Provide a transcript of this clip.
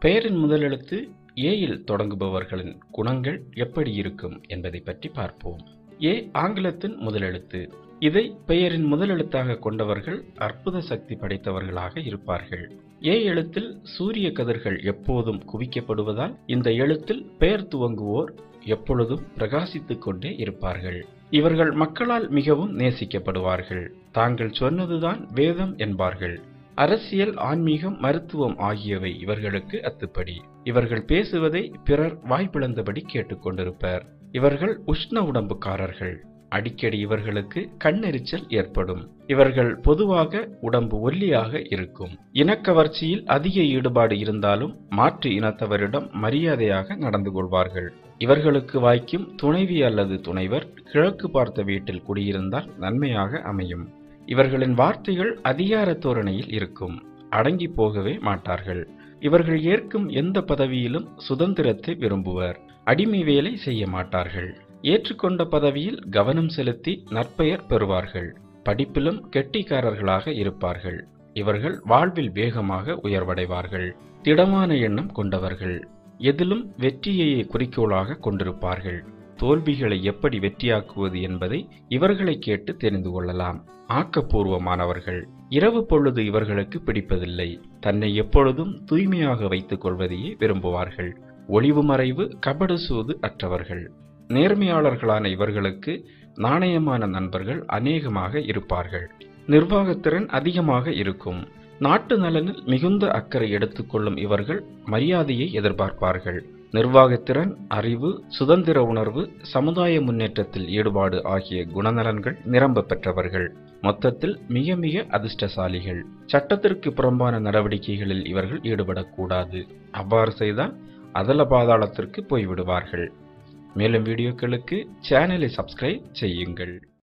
பெயரின் முதல் எழுத்து ஏயில் தொடங்குபவர்களின் குணங்கள் எப்படி இருக்கும் என்பதை பற்றி பார்ப்போம். ஏ ஆங்கிலத்தின் முதலெழுத்து இதை பெயரின் முதலெழுத்தாக கொண்டவர்கள் அற்புத சக்தி படைத்தவர்களாக இருப்பார்கள். ஏ எழுத்தில் சூரிய கதிர்கள் எப்போதும் குவிக்கப்படுவதால் இந்த எழுத்தில் பெயர் துவங்குவோர் எப்பொழுதும் பிரகாசித்துக் கொண்டே இருப்பார்கள். இவர்கள் மக்களால் மிகவும் நேசிக்கப்படுவார்கள். தாங்கள் சொன்னதுதான் வேதம் என்பார்கள். அரசியல் ஆன்மீகம் மருத்துவம் ஆகியவை இவர்களுக்கு அத்துப்படி. இவர்கள் பேசுவதை பிறர் வாய்ப்பிழந்தபடி கேட்டுக்கொண்டிருப்பர் இவர்கள் உஷ்ண உடம்புக்காரர்கள். அடிக்கடி இவர்களுக்கு கண்ணெரிச்சல் ஏற்படும். இவர்கள் பொதுவாக உடம்பு ஒல்லியாக இருக்கும். இனக்கவர்ச்சியில் அதிக ஈடுபாடு இருந்தாலும் மாற்று இனத்தவரிடம் மரியாதையாக நடந்து கொள்வார்கள். இவர்களுக்கு வாய்க்கும் துணைவி அல்லது துணைவர் கிழக்கு பார்த்த வீட்டில் குடியிருந்தால் நன்மையாக அமையும். இவர்களின் வார்த்தைகள் அதிகார தோரணையில் இருக்கும். அடங்கி போகவே மாட்டார்கள். இவர்கள் ஏற்கும் எந்த பதவியிலும் சுதந்திரத்தை விரும்புவர். அடிமை வேலை செய்ய மாட்டார்கள். ஏற்றுக்கொண்ட பதவியில் கவனம் செலுத்தி நற்பெயர் பெறுவார்கள். படிப்பிலும் கெட்டிக்காரர்களாக இருப்பார்கள். இவர்கள் வாழ்வில் வேகமாக உயர்வடைவார்கள். திடமான எண்ணம் கொண்டவர்கள். எதிலும் வெற்றியையே குறிக்கோளாக கொண்டிருப்பார்கள். தோல்விகளை எப்படி வெற்றியாக்குவது என்பதை இவர்களை கேட்டு தெரிந்து கொள்ளலாம். ஆக்கப்பூர்வமானவர்கள். இரவு பொழுது இவர்களுக்கு பிடிப்பதில்லை. தன்னை எப்பொழுதும் தூய்மையாக வைத்துக் கொள்வதையே விரும்புவார்கள். ஒளிவு மறைவு கபடு சூது அற்றவர்கள். நேர்மையாளர்களான இவர்களுக்கு நாணயமான நண்பர்கள் அநேகமாக இருப்பார்கள். நிர்வாகத்திறன் அதிகமாக இருக்கும். நாட்டு நலனில் மிகுந்த அக்கறை எடுத்துக்கொள்ளும் இவர்கள் மரியாதையை எதிர்பார்ப்பார்கள். நிர்வாகத்திறன் அறிவு சுதந்திர உணர்வு சமுதாய முன்னேற்றத்தில் ஈடுபாடு ஆகிய குணநலன்கள் நிரம்ப பெற்றவர்கள். மொத்தத்தில் மிக மிக அதிர்ஷ்டசாலிகள். சட்டத்திற்கு புறம்பான நடவடிக்கைகளில் இவர்கள் ஈடுபடக்கூடாது. அவ்வாறு செய்தால் அதல பாதாளத்திற்கு போய்விடுவார்கள். மேலும் வீடியோக்களுக்கு சேனலை சப்ஸ்கிரைப் செய்யுங்கள்.